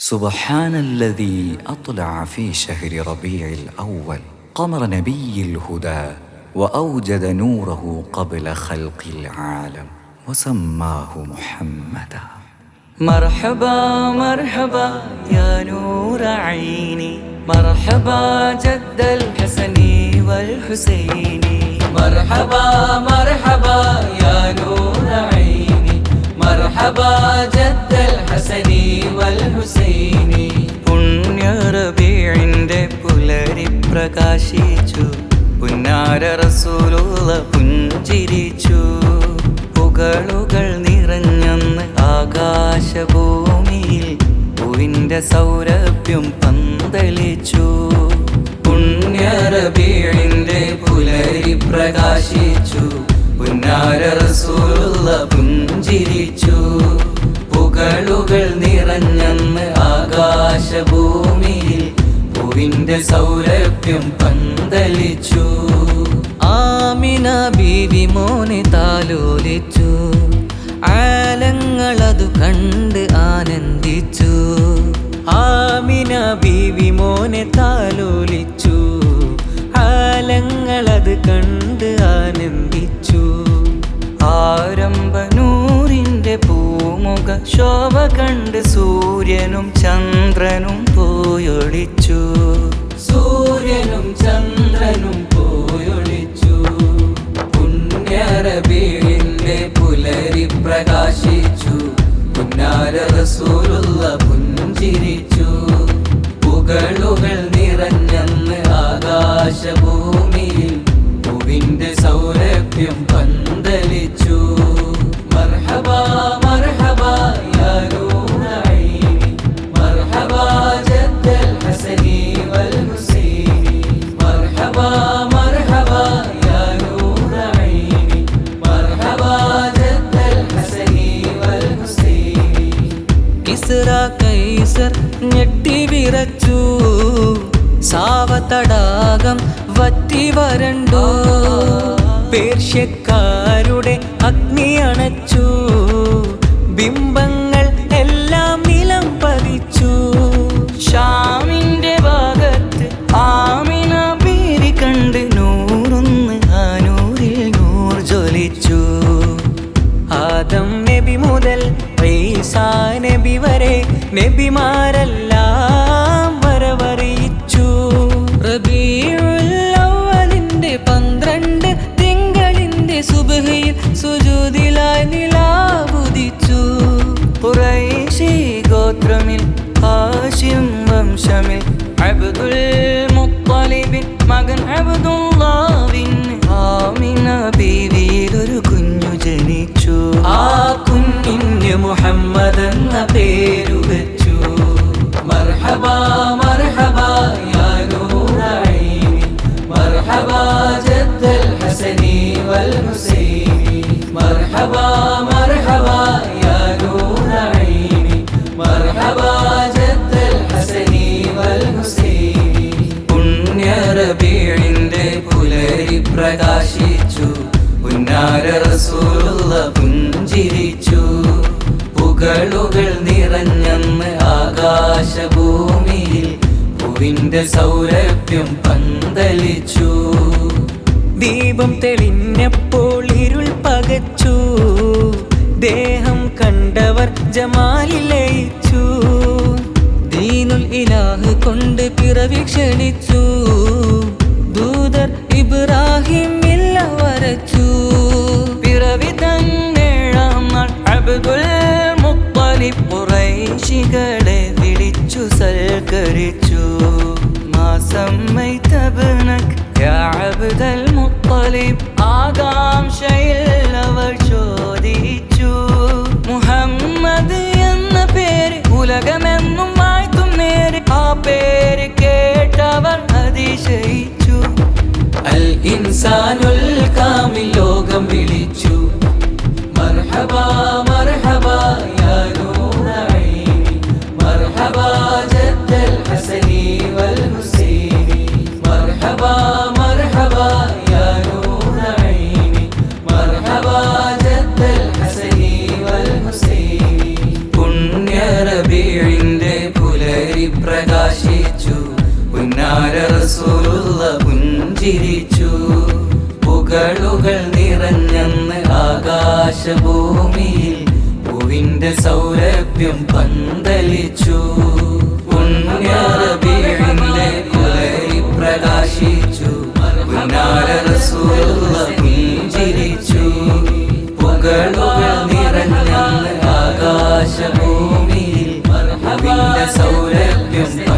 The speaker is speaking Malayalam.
سبحان الذي أطلع في شهر ربيع الأول. قمر نبي الهدى وأوجد نوره قبل خلق العالم وسماه محمدا. مرحبا مرحبا يا نور عيني. مرحبا جد الحسن والحسين. مرحبا مرحبا يا نور عيني. مرحبا جد അൽ ഹുസൈനി പുണ്യ പുലരി പ്രകാശിച്ചു. പുന്നാര റസൂലുള്ള പുഞ്ചിരിച്ചു. പുകളുകൾ നിറഞ്ഞെന്ന് ആകാശഭൂമിയിൽ പൂവിന്റെ സൗരഭ്യം പന്തലിച്ചു. പുണ്യ പുലരി പ്രകാശിച്ചു. സൗരഭ്യം പന്തലിച്ചു. ആമിന ബീവി മോനെ താലോലിച്ചു. ആലങ്ങളതു കണ്ട് ആനന്ദിച്ചു. ആമിന ബീവി മോനെ താലോലിച്ചു. ആലങ്ങളത് കണ്ട് ആനന്ദിച്ചു. ആരംഭനൂറിന്റെ പൂമുഖ ശോഭ കണ്ട് സൂര്യനും ചന്ദ്രനും പോയൊളിച്ചു. റസൂലുള്ള പുഞ്ചിരിച്ചു. പുകളുകൾ നിറഞ്ഞെന്ന് ആകാശഭൂമിയിൽ വിറച്ചു സാവതടാകം വറ്റി വരണ്ടു. പേർഷ്യക്കാരുടെ അഗ്നി അണച്ചു. ബിംബങ്ങൾ എല്ലാം നിലം പതിച്ചു. ഷാമിന്റെ ഭാഗത്ത് ആമിന പേരി കണ്ട് നൂറൊന്ന് ആനൂറിൽ നൂറിൽ നൂർ ജ്വലിച്ചു. ആദം നബി മുതൽ നബി വരെ നബിമാരെല്ലാം വംശമിൽ അബ്ദുൽ മുത്തലിബിൻ മകൻ അബ്ദുല്ലാവിൻ ആമിന ബീവിയിൽ ഒരു കുഞ്ഞു ജനിച്ചു ആ കുഞ്ഞിന് മുഹമ്മദ് എന്ന പേരു വെച്ചു മർഹബാ മർഹബാ യാ നൂറ ഐനി മർഹബാ ജദ്ദൽ ഹസനി വൽ ഹുസൈനി മർഹബാ മർഹബാ പുണ്യറബീഴിന്റെ പുലരി പ്രകാശിച്ചു. പുന്നാര റസൂലുള്ള പുഞ്ചിരിച്ചു. പുകളുകൾ നിറഞ്ഞെന്ന് ആകാശഭൂമിയിൽ പൂവിന്റെ സൗരഭ്യം പന്തലിച്ചു. ദീപം തെളിഞ്ഞപ്പോൾ ഇരുൾ പകച്ചു. ദേഹം കണ്ടവർ ജമാലിൽ ലയിച്ചു. ദീനുൽ ഇലാഹ് കൊണ്ട് പിറവി ക്ഷണിച്ചു. സൽക്കരിച്ചു മാസം മൈതബ്നക് യാ അബ്ദൽ മുത്തലിബ് ആകാംക്ഷയിൽ അവർ ചോദിച്ചു പുലരി പ്രകാശിച്ചു. പുന്നാര പുഞ്ചിരിച്ചു. പുകളുകൾ നിറഞ്ഞെന്ന് ആകാശഭൂമിയിൽ പൂവിന്റെ സൗരഭ്യം പന്തലിച്ചു. പുണ്യറബീഴിന്റെ പുലരി പ്രകാശിച്ചു. പുന്നാര സൗരഭ്യം